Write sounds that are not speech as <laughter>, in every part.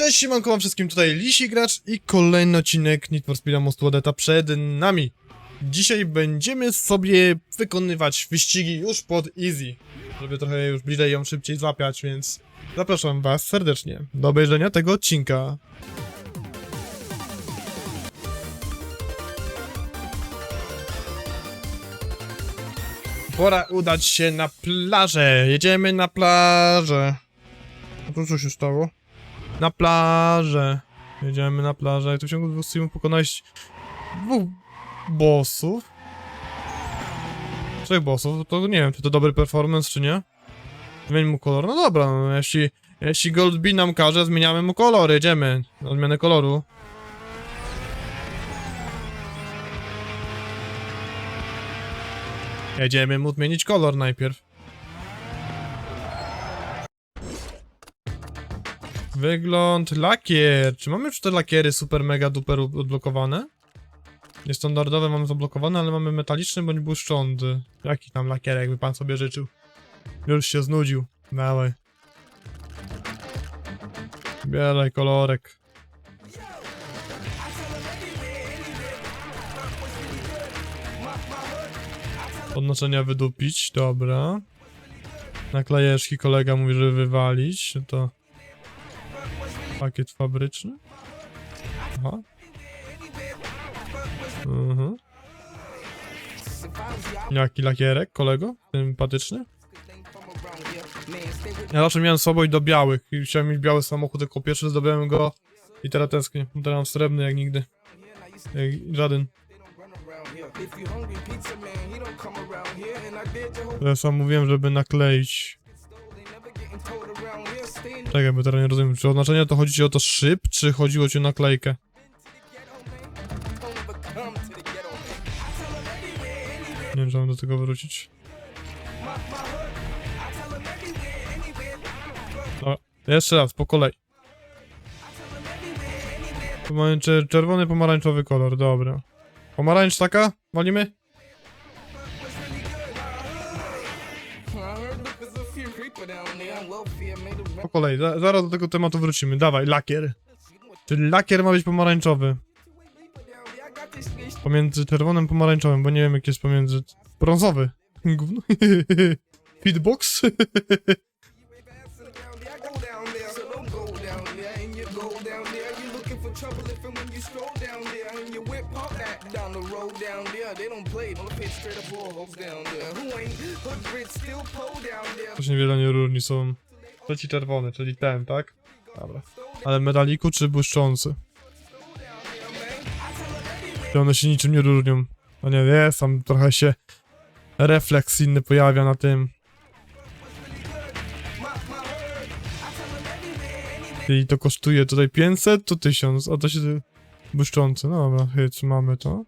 Cześć, siemanko wam wszystkim, tutaj Lisi Gracz i kolejny odcinek Need for Speed Most Wanted'a przed nami. Dzisiaj będziemy sobie wykonywać wyścigi już pod Easy, żeby trochę już bliżej ją szybciej złapiać, więc zapraszam was serdecznie do obejrzenia tego odcinka. Pora udać się na plażę, jedziemy na plażę. A to co się stało? Na plażę. Jedziemy na plażę. Jak to w ciągu dwóch streamów pokonałeś dwóch bossów. Trzech bossów, to nie wiem, czy to dobry performance, czy nie. Zmień mu kolor. No dobra, no, jeśli, jeśli Goldby nam każe, zmieniamy mu kolor. Jedziemy na zmianę koloru. Jedziemy mu zmienić kolor najpierw. Wygląd, lakier. Czy mamy już te lakiery super mega duper odblokowane? Niestandardowe mamy zablokowane, ale mamy metaliczny bądź błyszczący. Jaki tam lakier, jakby pan sobie życzył? Już się znudził. Dawaj. Bieraj kolorek. Podnoszenia wydupić, dobra. Naklejeczki kolega mówi, żeby wywalić, to... Pakiet fabryczny? Aha. Mhm. Jaki lakierek, kolego? Sympatyczny? Ja zawsze miałem słabość do białych i chciałem mieć biały samochód, jako pierwszy zdobyłem go i teraz tęsknię. Teraz mam srebrny jak nigdy. Jak żaden. Sam mówiłem, żeby nakleić. Czekaj, bo teraz nie rozumiem. Czy oznaczenie to chodzi ci o to szyb, czy chodziło ci o naklejkę? Nie wiem, czy mam do tego wrócić. Dobra, jeszcze raz, po kolei. Pomarańczy, czerwony, pomarańczowy kolor, dobra. Pomarańcz taka? Walimy? Po kolei, za, zaraz do tego tematu wrócimy. Dawaj, lakier. Czyli lakier ma być pomarańczowy. Pomiędzy czerwonym pomarańczowym, bo nie wiem jak jest pomiędzy... Brązowy. <laughs> Gówno. <laughs> Fitbox? <laughs> Coś niewiele nie różni są. Trzeci czerwony, czyli ten, tak? Dobra. Ale medaliku czy błyszczący? I one się niczym nie różnią. No nie, jest tam trochę się refleks inny pojawia na tym. I to kosztuje tutaj 500, to 1000, a to się błyszczące. No dobra, hyc, mamy to.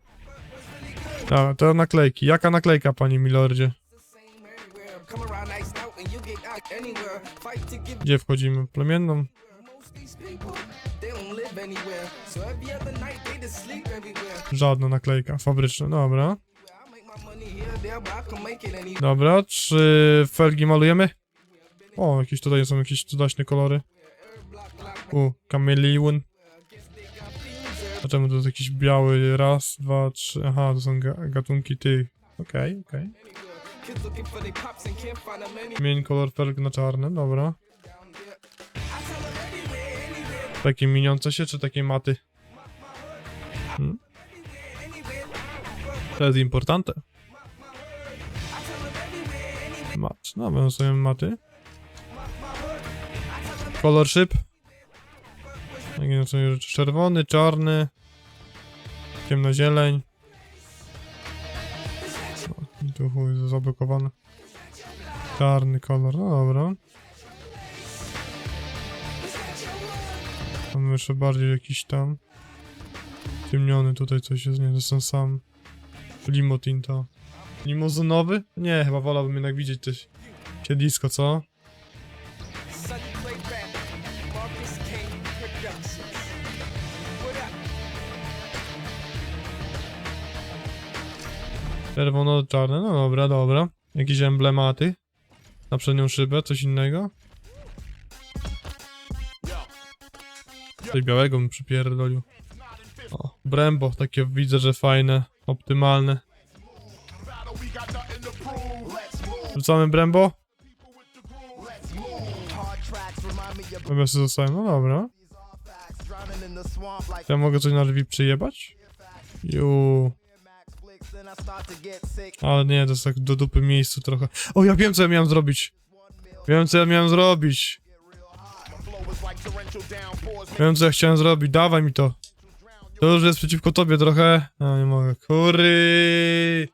Dobra, to naklejki. Jaka naklejka, panie milordzie? Gdzie wchodzimy? Plemienną? Żadna naklejka fabryczna, dobra. Dobra, czy felgi malujemy? O, jakieś tutaj są jakieś cudaśne kolory. U, kameleon. A czemu to jest jakiś biały? Raz, dwa, trzy. Aha, to są ga gatunki tych. Okej, okej. Kids Zmień kolor felg na czarny, dobra. Takie miniące się, czy takie maty? Hmm? To jest importante. Mat. No, będą sobie maty. Kolor szyb. Czerwony, czarny. Ciemnozieleń. Tu chuj, zablokowane. Czarny kolor, no dobra. Mamy jeszcze bardziej jakiś tam ciemniony tutaj coś jest, nie, to są sam limotin to. Limuzynowy? Nie, chyba wolałbym jednak widzieć coś siedlisko, co? Czerwono-czarne, no dobra, dobra. Jakieś emblematy na przednią szybę, coś innego. Coś białego mi przypierdolił. O, Brembo, takie widzę, że fajne, optymalne. Rzucamy Brembo? Dobra, sobie zostałem, no dobra. Ja mogę coś na drzwi przyjebać? Ju. Ale nie, to jest tak do dupy miejscu trochę. O, ja wiem co ja miałem zrobić. Wiem co ja miałem zrobić. Wiem co ja chciałem zrobić, dawaj mi to. To już jest przeciwko tobie trochę. No nie mogę, kury.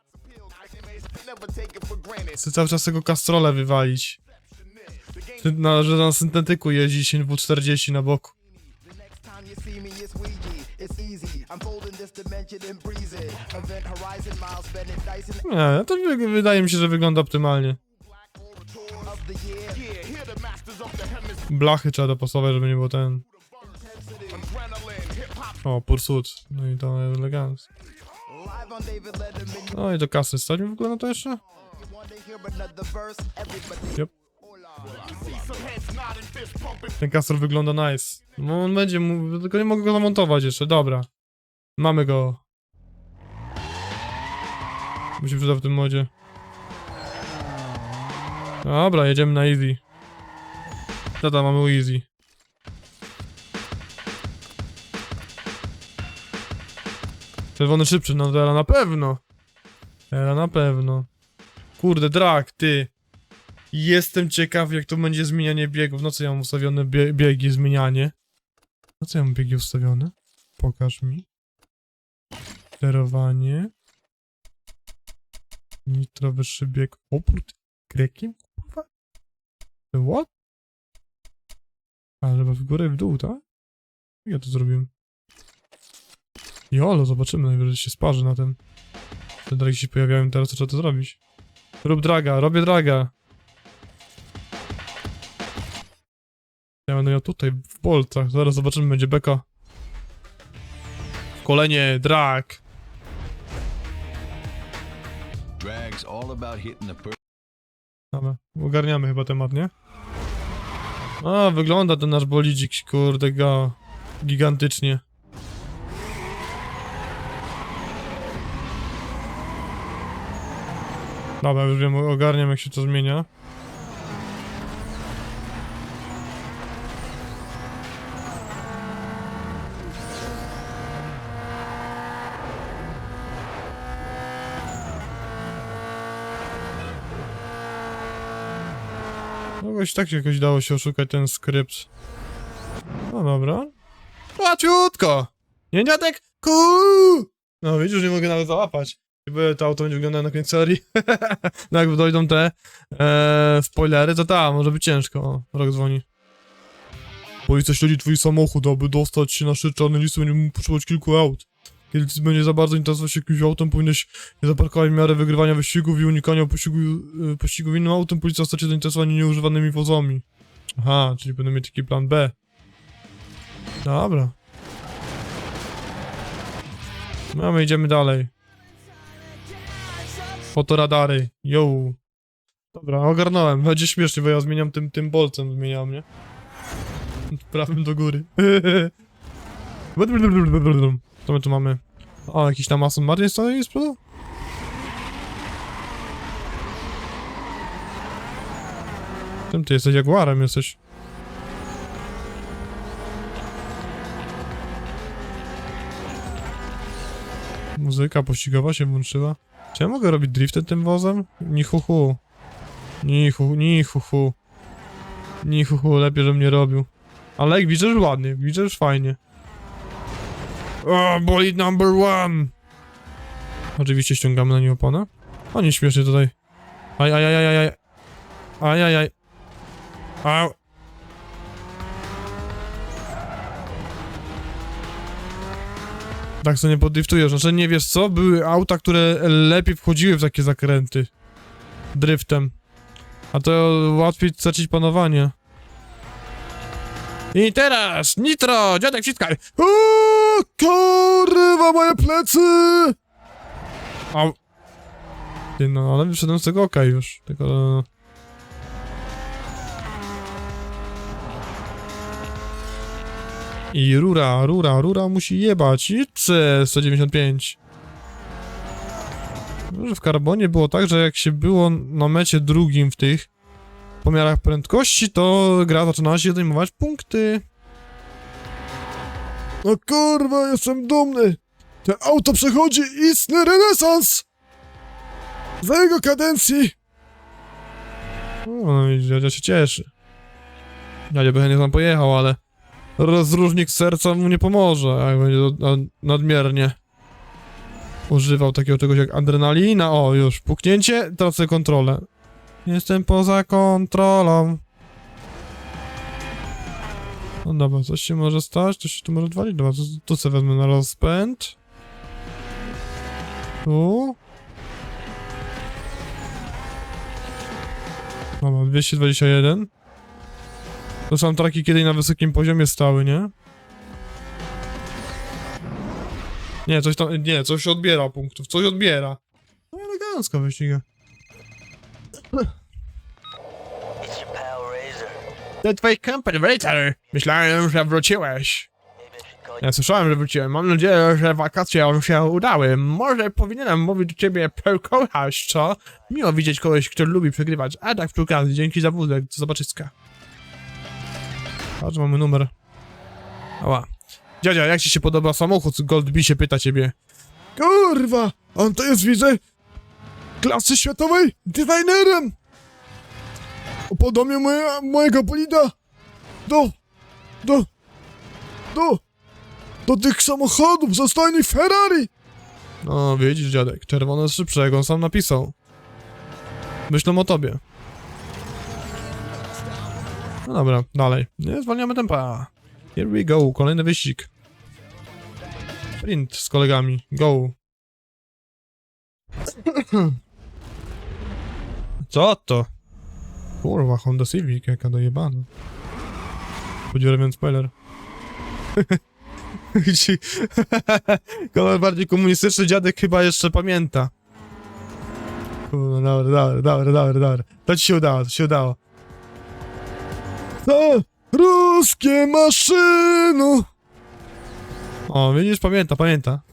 Chcę cały czas tego kastrolę wywalić. Na, że na syntetyku jeździ 10W40 na boku. Nie, to wy, wydaje mi się, że wygląda optymalnie. Blachy trzeba dopasować, żeby nie było ten... O, Pursuit. No i to elegancko. No i do kasy stać w ogóle na to jeszcze? to. Yep. Ten kastor wygląda nice. No on będzie mu... tylko nie mogę go zamontować jeszcze, dobra. Mamy go. By się przydał w tym modzie. Dobra, jedziemy na easy. Tata, mamy easy. Czerwony szybszy, no teraz na pewno. Teraz na pewno. Kurde, drak, ty. Jestem ciekaw, jak to będzie zmienianie biegów. No co ja mam ustawione bie biegi, zmienianie? No co ja mam biegi ustawione? Pokaż mi. Sterowanie. Nitro wyższy bieg. Opór krekiem? Kurwa? What? A, żeby w górę i w dół, tak? Ja to zrobiłem? Jolo, zobaczymy, najwyżej się sparzy na tym. Te dragi się pojawiają teraz, trzeba to zrobić. Rób draga, robię draga. Ja będę miał tutaj, w bolcach. Zaraz zobaczymy, będzie beka. Kolenie, drag. Dobra, ogarniamy chyba temat, nie? A, wygląda ten nasz bolidzik, kurde, go. Gigantycznie. Dobra, już wiem, ogarniam jak się to zmienia. Jakoś tak jakoś dało się oszukać ten skrypt. No dobra. Łatwiutko! Nie dziadek? Kuu! No widzisz, nie mogę nawet załapać. Bo to auto będzie wyglądało na koniec serii. <laughs> no jak dojdą te e, spoilery, to tam, może być ciężko. O, rok dzwoni. Policja śledzi twój samochód, aby dostać się na szczyt czarnej listy, będzie mógł potrzebować kilku aut. Kiedy ty będzie za bardzo interesować się jakimś autem, powinieneś nie zaparkować w miarę wygrywania wyścigów i unikania pościgu, y, pościgów innym autem, policja się zainteresowani nieużywanymi wozami. Aha, czyli będę mieć taki plan B. Dobra. No, my idziemy dalej. Fotoradary. Yo. Dobra, ogarnąłem. Będzie śmiesznie, bo ja zmieniam tym, tym bolcem, zmieniam, nie? <laughs> Prawym do góry. <laughs> Co my tu mamy? O, jakiś tam Aston Martin stoi z przodu? Czym ty jesteś? Jaguarem jesteś. Muzyka pościgowa się włączyła. Czy ja mogę robić drifty tym wozem? Ni hu hu. Ni lepiej, żebym nie robił. Ale jak widzę, że ładnie, widzę, że fajnie. O, bolid number one! Oczywiście ściągamy na nim oponę. O, nie śmiesznie tutaj. Aj, aj, aj, aj, aj. Aj, aj, aj. Au. Tak sobie nie podriftujesz. Znaczy, nie wiesz co? Były auta, które lepiej wchodziły w takie zakręty. Driftem. A to łatwiej stracić panowanie. I teraz, nitro, dziadek wciskaj. Uuu, kurwa, moje plecy! Au. No, ale wyszedłem z tego oka już, tylko... I rura, rura, rura musi jebać. I C 195. Może w karbonie było tak, że jak się było na mecie drugim w tych pomiarach prędkości, to gra zaczynała się zajmować punkty. No kurwa, jestem dumny. To auto przechodzi istny renesans. Za jego kadencji. No i dziadzia się cieszy. Dziadzia by chętnie tam pojechał, ale rozróżnik serca mu nie pomoże, jak będzie nad- nadmiernie używał takiego czegoś jak adrenalina. O, już, puknięcie, tracę kontrolę. Jestem poza kontrolą. No dobra, coś się może stać, coś się tu może odwalić. Dobra, to, to co wezmę na rozpęd. Tu. Dobra, 221. To są traki kiedyś na wysokim poziomie stały, nie? Nie, coś tam, nie, coś odbiera punktów, coś odbiera. No elegancko wyściga. Razor. To twój competitor. Myślałem, że wróciłeś. Ja słyszałem, że wróciłem. Mam nadzieję, że wakacje się udały. Może powinienem mówić do ciebie pełkochaś, co? Miło widzieć kogoś, kto lubi przegrywać. A tak okazji, dzięki za wózek, do zobaczyska. Patrz, mamy numer. Ała. Dziadzia, jak ci się podoba samochód? Goldby się pyta ciebie. Kurwa, on to jest, widzę, klasy światowej designerem. Podobnie moje, mojego bolida do, do, do, do tych samochodów zostanie Ferrari. No, widzisz, dziadek, czerwone jest szybszego, on sam napisał. Myślą o tobie. No dobra, dalej. Nie, zwalniamy tempa. Here we go, kolejny wyścig. Sprint z kolegami, go. Co to? Kurwa, Honda Civic, jaka dojebana. Podziurawiam spoiler. <laughs> Ci- <laughs> Kolor bardziej komunistyczny dziadek chyba jeszcze pamięta. Kurwa, dobra, dobra, dobra, dobra, dobra. To ci się udało, to się udało. To ruskie maszyno! O, widzisz, pamięta, pamięta. <laughs>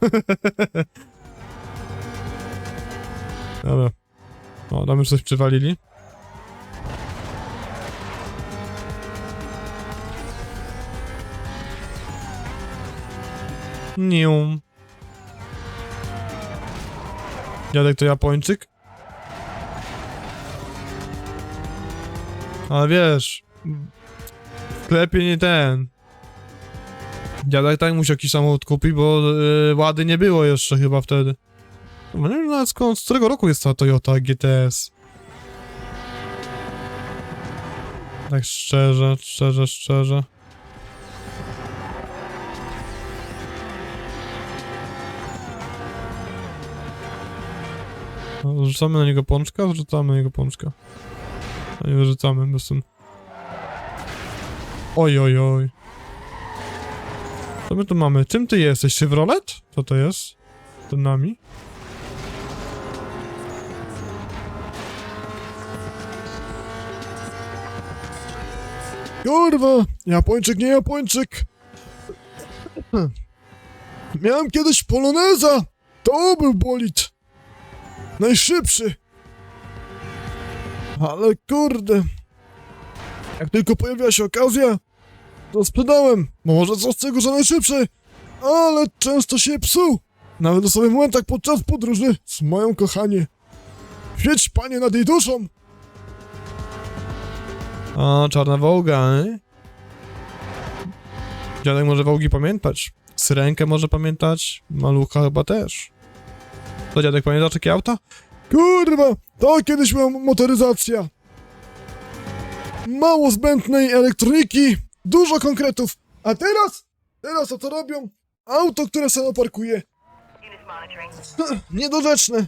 Dobra. O, tam już coś przywalili. Nium. Dziadek to Japończyk? Ale wiesz... W sklepie nie ten. Dziadek tak musiał jakiś samochód kupić, bo yy, łady nie było jeszcze chyba wtedy. No skąd, z którego roku jest ta Toyota GTS. Tak szczerze, szczerze, szczerze. No, Zrzucamy na niego pączka? Zrzucamy na niego pączka. A nie wyrzucamy, bez tym. Oj, oj, oj. Co my tu mamy? Czym ty jesteś? Chevrolet? Co to jest? To nami? Kurwa! Japończyk, nie Japończyk! Miałem kiedyś Poloneza! To był bolid! Najszybszy! Ale kurde! Jak tylko pojawiła się okazja, to sprzedałem. Może co z tego, że najszybszy, ale często się psuł. Nawet w sobie momentach podczas podróży z moją kochanie. Świeć panie nad jej duszą! O, czarna wołga, eh? Dziadek może wołgi pamiętać. Syrenkę może pamiętać. Malucha chyba też. To dziadek pamięta takie auta? Kurwa, to kiedyś była motoryzacja. Mało zbędnej elektroniki, dużo konkretów. A teraz? Teraz to co robią? Auto, które samo parkuje. <clears throat> Niedorzeczne.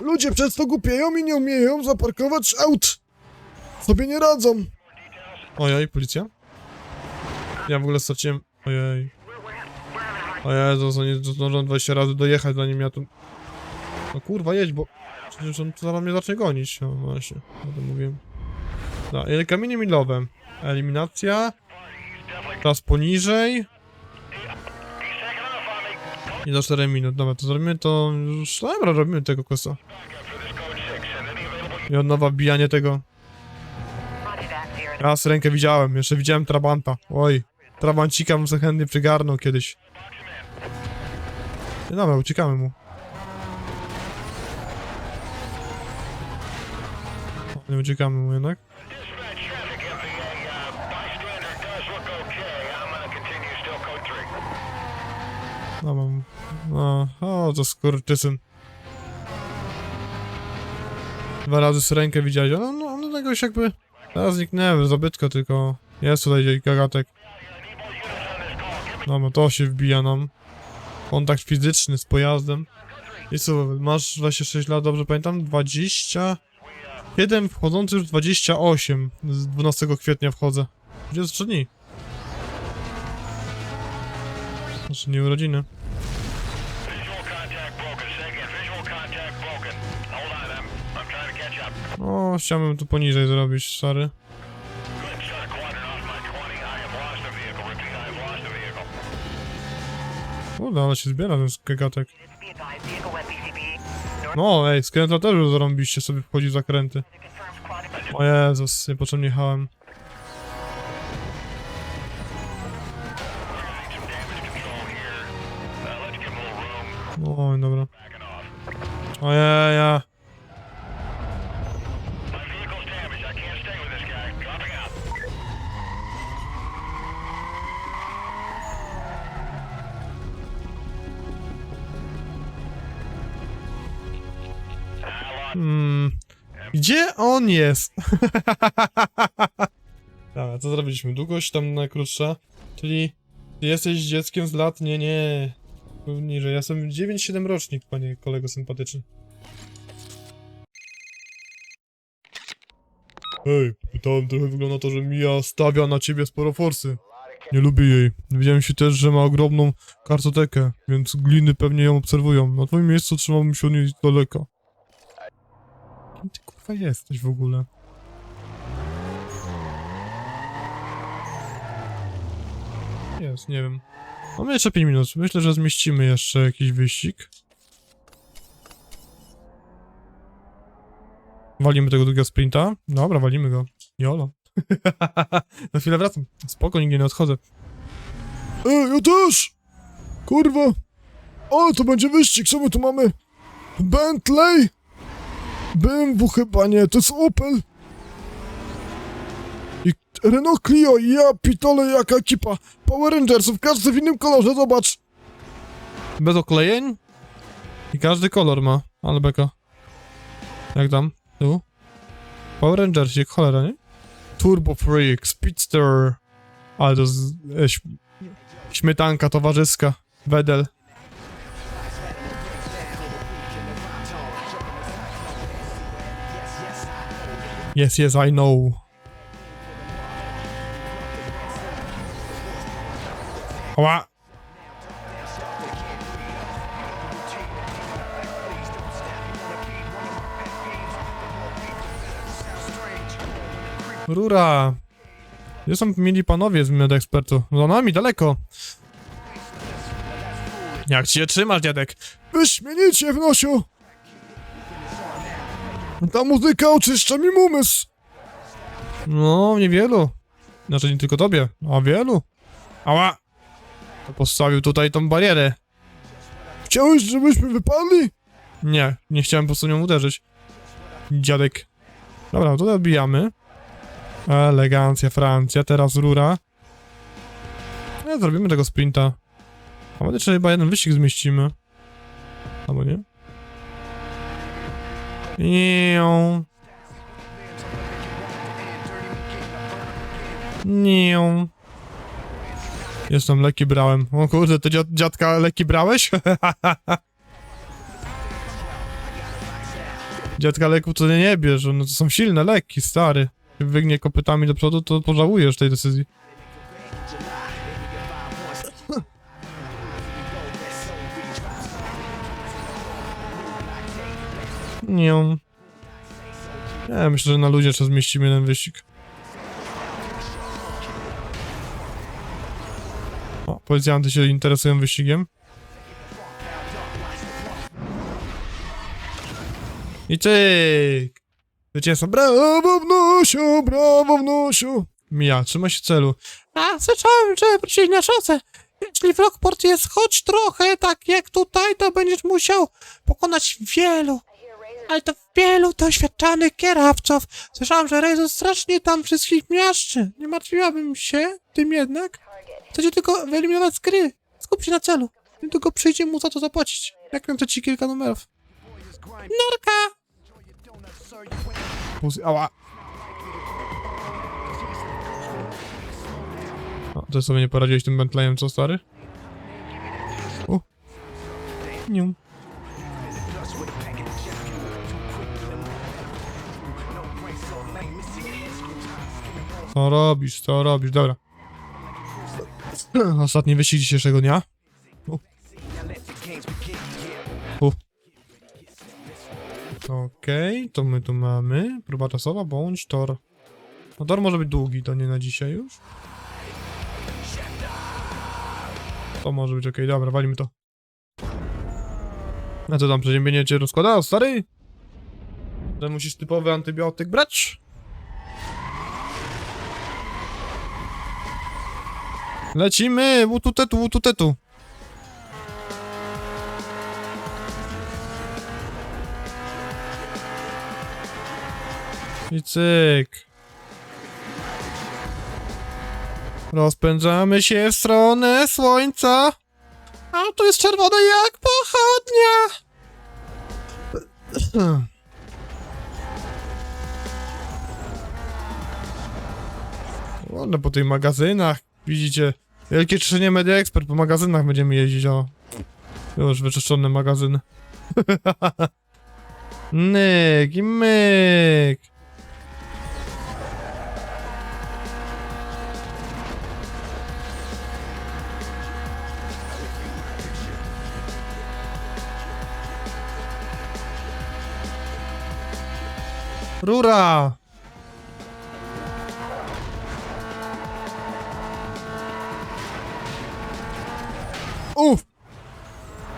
Ludzie przez to głupieją i nie umieją zaparkować aut. Sobie nie radzą. Ojej, policja? Ja w ogóle straciłem... Ojej. O Jezus, oni zdążą 20 razy dojechać zanim ja tu... No kurwa, jedź, bo... Przecież on zaraz mnie zacznie gonić. No właśnie, o tym mówiłem. No, kamienie milowe. Eliminacja... Teraz poniżej. I do 4 minut. Dobra, to zrobimy to już... Dobra, robimy tego questa. I od nowa wbijanie tego. Raz rękę widziałem, jeszcze widziałem Trabanta. Oj, Trabancika bym sobie chętnie przygarnął kiedyś. No dobra, uciekamy mu. Nie uciekamy mu jednak. No mam... No, o, to skurczysyn. Dwa razy z rękę widziałeś, no, no, no tego się jakby... Teraz zniknęły, zabytko tylko. Jest tutaj gagatek. No, no to się wbija nam. Kontakt fizyczny z pojazdem. I co, masz 26 lat, dobrze pamiętam? 20... 7 wchodzący już 28. Z 12 kwietnia wchodzę. 23 dni. Znaczy nie urodziny. Chciałbym tu poniżej zrobić, sorry. Kurde, ale się zbiera ten skagatek. No, ej, skręta też już zarąbiście sobie wchodzi w zakręty. O Jezus, niepotrzebnie jechałem. Oj, dobra. Ojeja. Hmm. On jest? <laughs> Dobra, co zrobiliśmy? Długość tam najkrótsza, czyli ty jesteś dzieckiem z lat? Nie, nie. Niżej, ja jestem 9-7 rocznik, panie kolego sympatyczny. Hej, pytałem trochę wygląda to, że Mia stawia na ciebie sporo forsy. Nie lubię jej. Dowiedziałem się też, że ma ogromną kartotekę, więc gliny pewnie ją obserwują. Na twoim miejscu trzymałbym się od niej z daleka. Kurwa jesteś w ogóle? Jest, nie wiem. Mamy jeszcze 5 minut. Myślę, że zmieścimy jeszcze jakiś wyścig. Walimy tego drugiego sprinta. Dobra, walimy go. Jolo. <laughs> Na chwilę wracam. Spoko, nigdzie nie odchodzę. Ej, ja też! Kurwa! Ale to będzie wyścig, co my tu mamy? Bentley? BMW chyba nie, to jest Opel. I Renault Clio, ja pitole jaka ekipa. Power Rangersów, każdy w innym kolorze, zobacz. Bez oklejeń? I każdy kolor ma, ale beka. Jak tam? Tu? Power Rangers, jak cholera, nie? Turbo Freak, Speedster. Ale to jest... Śmietanka towarzyska. Wedel. Yes, yes, I know. Ała! Rura! Gdzie są mieli panowie z wymiaru ekspertu? Za nami, daleko. Jak się trzymasz, dziadek? Wyśmienicie, wnosiu! Ta muzyka oczyszcza mi umysł! No, niewielu. Znaczy nie tylko tobie, a wielu. Ała! To postawił tutaj tą barierę. Chciałeś, żebyśmy wypadli? Nie, nie chciałem po prostu nią uderzyć. Dziadek. Dobra, to odbijamy. Elegancja, Francja, teraz rura. Nie, zrobimy tego sprinta. A może jeszcze chyba jeden wyścig zmieścimy. Albo nie? Nią. Nią. Jestem leki brałem. O kurde, ty dziad, dziadka leki brałeś? <laughs> dziadka leków to nie bierz, no to są silne leki, stary. Wygnie kopytami do przodu, to pożałujesz tej decyzji. Nie. Nie, myślę, że na ludzie trzeba zmieścimy jeden wyścig. O, policjanty się interesują wyścigiem. I cyk! Zwycięstwo. Brawo wnusiu, brawo wnusiu! Mija, trzyma się celu. A, słyszałem, że wrócili na szosę. Jeśli w Rockport jest choć trochę tak jak tutaj, to będziesz musiał pokonać wielu, ale to wielu doświadczonych kierowców. Słyszałem, że Rezo strasznie tam wszystkich miaszczy. Nie martwiłabym się tym jednak. Chcecie tylko wyeliminować z gry. Skup się na celu. Niedługo przyjdzie mu za to zapłacić. Jak miałem ci kilka numerów. Norka! Puzy, ała. O, ty sobie nie poradziłeś tym Bentleyem, co stary? U. Nium. Co robisz, co robisz, dobra. Ostatni wyścig dzisiejszego dnia. Okej, to my tu mamy. Próba czasowa bądź tor. No tor może być długi, to nie na dzisiaj już. To może być okej, dobra, walimy to. A co tam, przeziębienie cię rozkładało, stary? Musisz typowy antybiotyk brać? Lecimy! Łututetu, łututetu! I cyk. Rozpędzamy się w stronę słońca. A to jest czerwone jak pochodnia. <clears throat> Ładne po tych magazynach. Widzicie, wielkie czyszczenie Media Expert po magazynach będziemy jeździć, o. Już wyczyszczony magazyn. <laughs> Nyk i myk. Rura!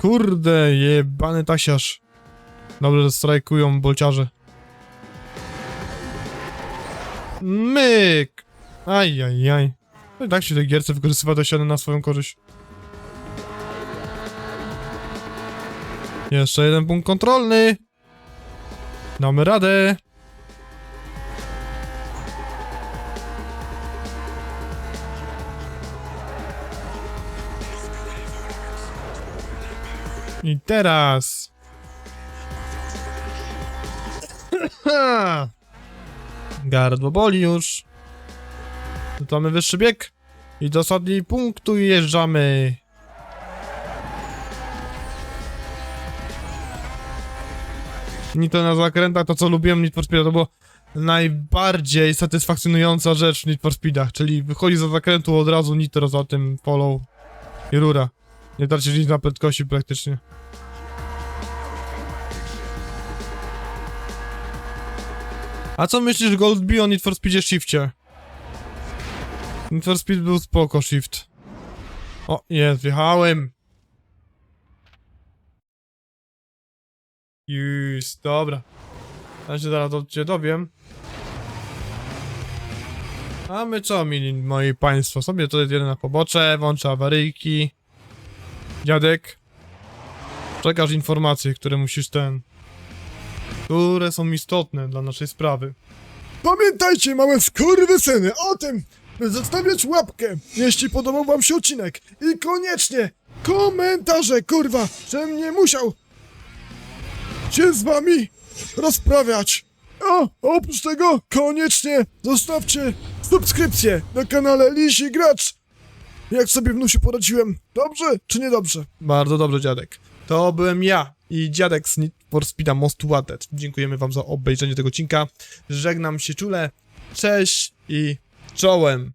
Kurde, jebany tasiarz. Dobrze, strajkują bolciarze. Myk! Ajajaj. No i tak się tej gierce wykorzystywa te ściany na swoją korzyść. Jeszcze jeden punkt kontrolny. Damy radę. I teraz. <laughs> Gardło boli już. Mamy wyższy bieg. I do ostatniej punktu jeżdżamy. Ni to na zakrętach, to co lubiłem w Need for Speed, to było najbardziej satysfakcjonująca rzecz w Need for Speedach, czyli wychodzi za zakrętu od razu nitro za tym follow i rura. Nie tracisz nic na prędkości praktycznie. A co myślisz Gold Bee o Need for Speedzie Shifcie? Need for Speed był spoko Shift. O, jest, wjechałem. Już, dobra. Ja się zaraz od ciebie dowiem. A my co, mili moi państwo? Sobie jest jeden na pobocze, włączę awaryjki. Dziadek. Przekaż informacje, które musisz ten... Które są istotne dla naszej sprawy. Pamiętajcie, małe skurwysyny, o tym, by zostawiać łapkę, jeśli podobał wam się odcinek. I koniecznie komentarze, kurwa, żebym nie musiał się z wami rozprawiać. A oprócz tego koniecznie zostawcie subskrypcję na kanale Lisi Gracz. Jak sobie wnusiu poradziłem, dobrze czy niedobrze? Bardzo dobrze, dziadek. To byłem ja i dziadek z Need for Speeda Most Wanted. Dziękujemy wam za obejrzenie tego odcinka. Żegnam się czule. Cześć i czołem.